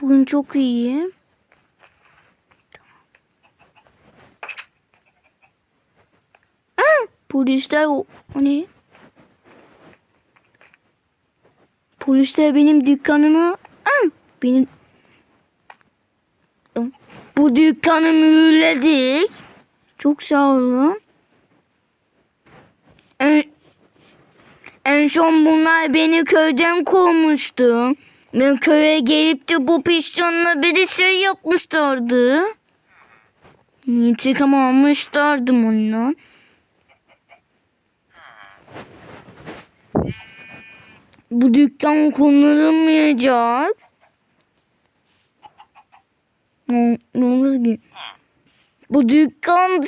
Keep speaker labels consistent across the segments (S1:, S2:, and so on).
S1: Bugün çok iyi. Ah, Polisler o, o ne? Polisler benim dükkanımı ah, benim bu dükkanı mühürledik. Çok sağ olun. En bunlar beni köyden kovmuştu. Ben köye gelip de bu pistonla bir şey yapmışlardı. İntikam almışlardım ondan. Bu dükkan kullanılmayacak. Ne, ne olur ki? Bu dükkan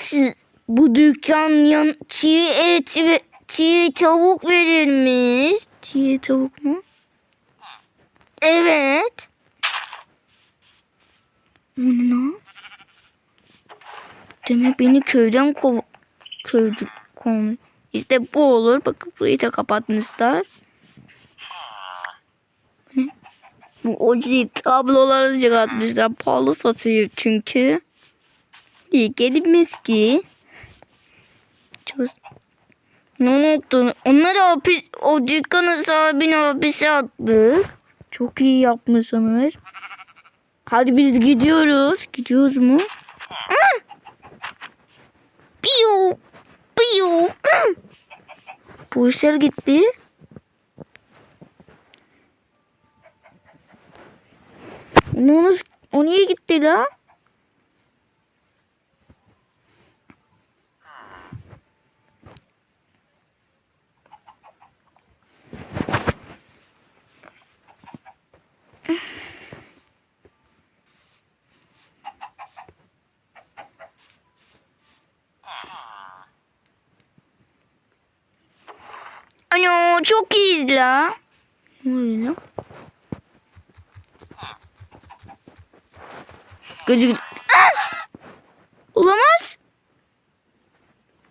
S1: bu dükkan yan çiğ et ve çiğ tavuk verirmiş. Çiğ tavuk mu? Evet. O ne lan? Demek beni köyden kov köyde kov. İşte bu olur. Bakın burayı da kapatmışlar. Ne? Bu oji tabloları çıkartmışlar. Pahalı satıyor çünkü. İyi gelmez ki. Çok... Ne oldu? Onları hapis, o dükkanın sahibini hapise attık. Çok iyi yapmışsınız. Hadi biz gidiyoruz. Gidiyoruz mu? Piu! Piu! Polisler gitti. Olmuş? O niye gitti la? Ano çok iyiyiz la. Ne oluyor? Gözü Ah! Olamaz.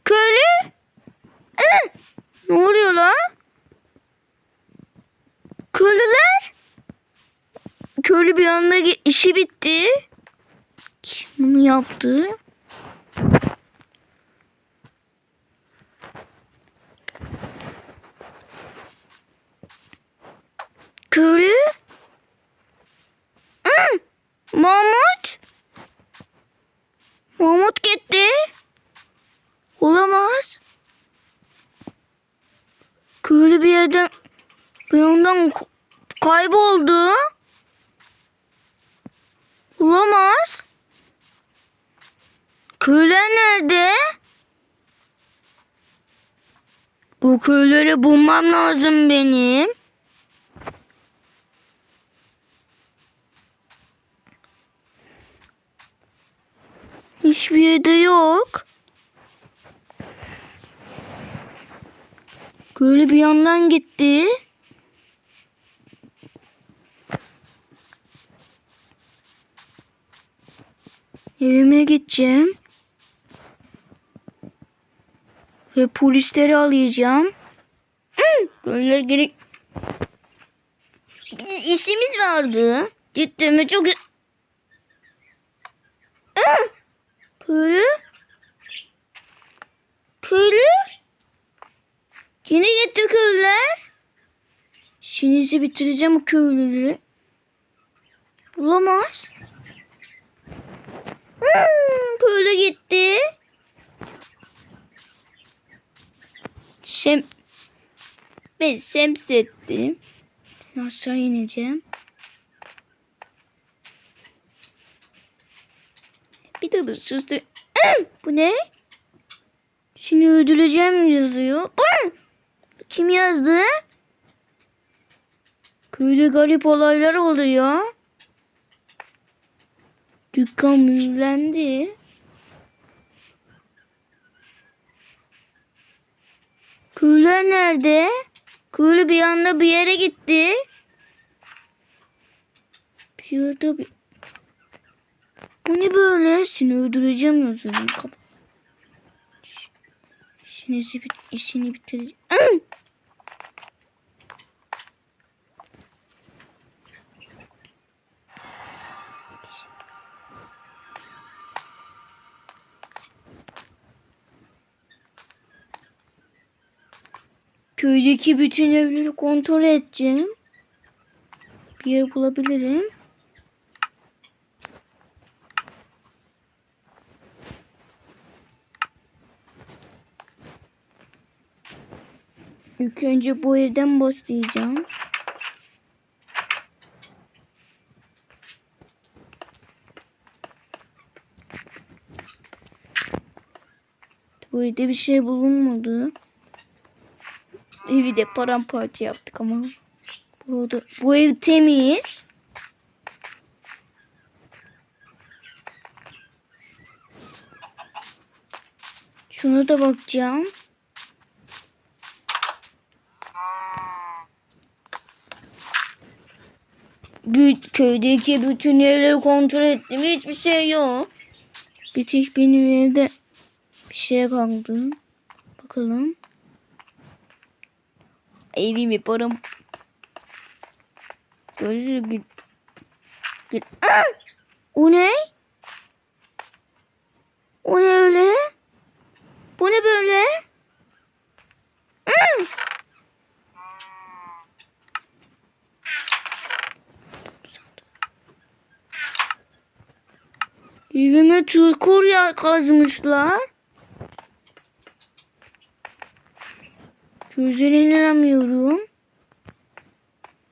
S1: Köylü. Ah! Ne oluyor la? Köylüler. Köylü bir anda işi bitti. Kim bunu yaptı? Köylü? Hı, Mahmut? Mahmut gitti. Olamaz. Köylü bir yerden bir yandan kayboldu. Olamaz. Köyler nerede? Bu köyleri bulmam lazım benim. Hiçbir yerde yok. Böyle bir yandan gitti. Evime gideceğim. Ve polisleri arayacağım. Böyle gerek... Biz işimiz vardı. Gittiğime çok... Köylü? Köylü? Yine gitti köylüler. İşinizi bitireceğim o köylüleri. Bulamaz. Hmm, köylü gitti. Şem... Ben semsettim. Aşağı ineceğim. Bir de sustu. Bu ne? Seni öldüreceğim yazıyor. Kim yazdı? Köyde garip olaylar oldu ya. Dükkan mühürlendi. Köylüler nerede? Köylü bir anda bir yere gitti. Bir yerde bir... Bu ne böyle? Seni öldüreceğim gözünü kap. İşinizi bit işini bitireceğim. Köydeki bütün evleri kontrol edeceğim. Bir yer bulabilirim. Önce bu evden başlayacağım. Bu evde bir şey bulunmadı. Evi de paramparça yaptık ama. Burada, bu ev temiz. Şuna da bakacağım. Büyük köydeki bütün yerleri kontrol ettim. Hiçbir şey yok. Bir tek benim evde bir şey kaldı. Bakalım. Evimi param. Gözü git. Git. Ah! O ne? O ne öyle? Bu ne böyle? Ah! Evime çukur kazmışlar. Gözlerine inanamıyorum.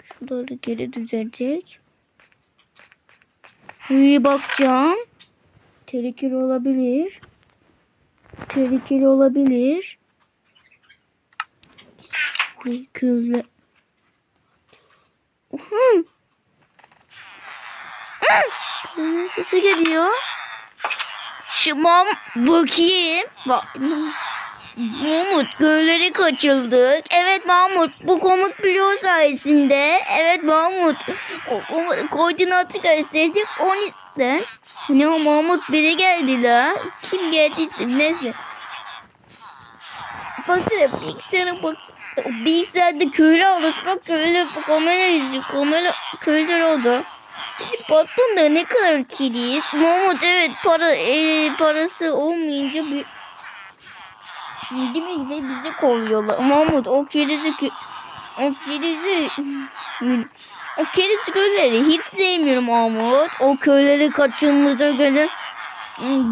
S1: Şuraları geri düzelecek. İyi bakacağım. Tehlikeli olabilir. Tehlikeli olabilir. Hı. Köylünün sesi geliyor. Şu mam bakayım. Bak. Mahmut gölleri kaçırdık. Evet Mahmut bu komut bloğu sayesinde. Evet Mahmut o komut, koordinatı gösterdik. On iste. Ne o Mahmut biri geldi la. Kim geldiyse neyse. Baksana bilgisayara bak. O bilgisayarda köylü. Bak köylü kamera izliyor. Kamera köylüler oldu. Bizim patron da ne kadar kiriyiz. Mahmut evet para e, parası olmayınca bir mi? de bizi kovuyorlar. Mahmut o kerizi o kerizi o kerizi köyleri hiç sevmiyorum Mahmut. O köyleri kaçırdığımıza göre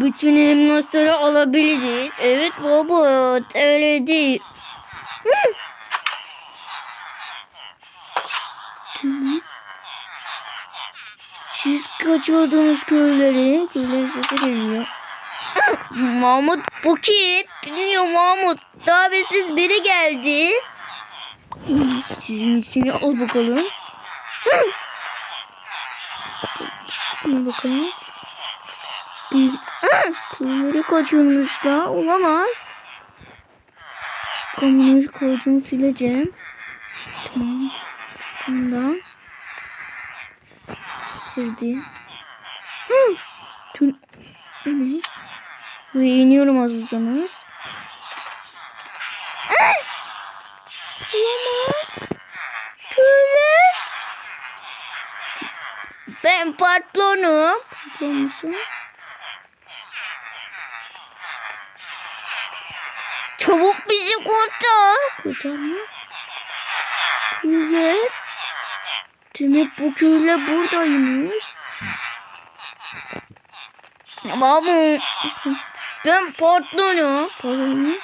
S1: bütün elmasları alabiliriz. Evet Mahmut öyle değil. Temiz. Siz kaçırdınız köyleri. Köylerin sesi geliyor. Mahmut bu kim? Bilmiyorum Mahmut. Daha siz biri geldi. Sizin ismini al bakalım. Ne bakalım. Bir... Bunları kaçırmışlar. Olamaz. Kamyonun koyduğunu sileceğim. Tamam. Bundan. Sildi. Tüm... Ne? Ve iniyorum azızdanız. Olamaz. Köylü. Ben patronum. Patron musun? Çabuk bizi kurtar. Kurtar mı? Köyler. Demek bu köyler buradaymış. Babam. Ben patronum. Patronum.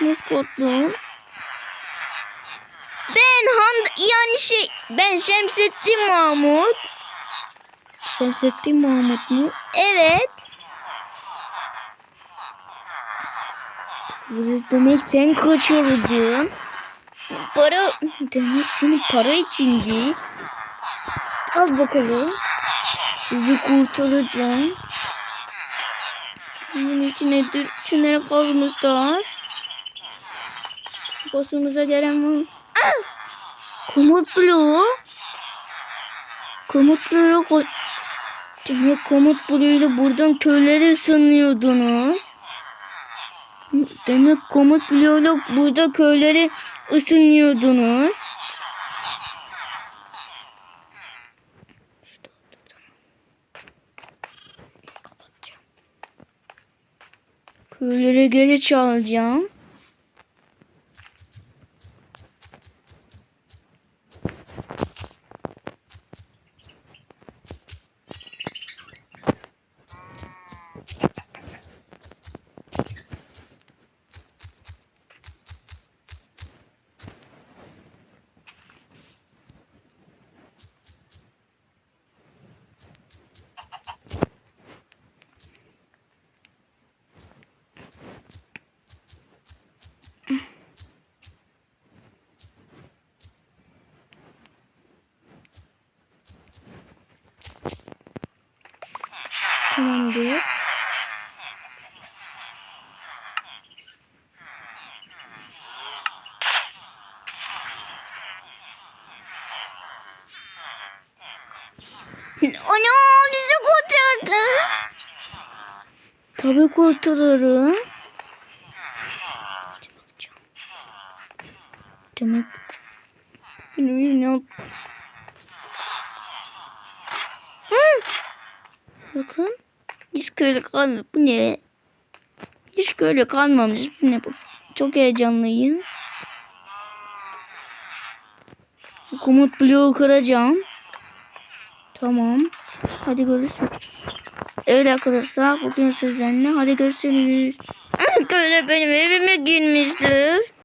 S1: Nasıl patron? Ben Han yani şey ben Şemsettin Mahmut. Şemsettin Mahmut mu? Evet. Demek sen kaçırdın. Para demek senin para içindi. Al bakalım. Sizi kurtaracağım. Bunun içine tünel kazmışlar. Başımıza gelen var. Komut bloğu. Komut bloğu. Demek komut bloğuyla buradan köyleri ısınıyordunuz. Demek komut bloğuyla burada köyleri ısınıyordunuz. Köylere geri çalacağım. Tamamdır. Ana bizi kurtardı. Tabii kurtarırım. Demek benim ne Hı! Bakın. Hiç köylü kalmadı. Bu ne? Hiç köylü kalmamış. Bu ne bu? Çok heyecanlıyım. Komut bloğu kıracağım. Tamam. Hadi görüşürüz. Evet arkadaşlar bugün sizinle hadi görüşürüz. Köylü benim evime girmiştir.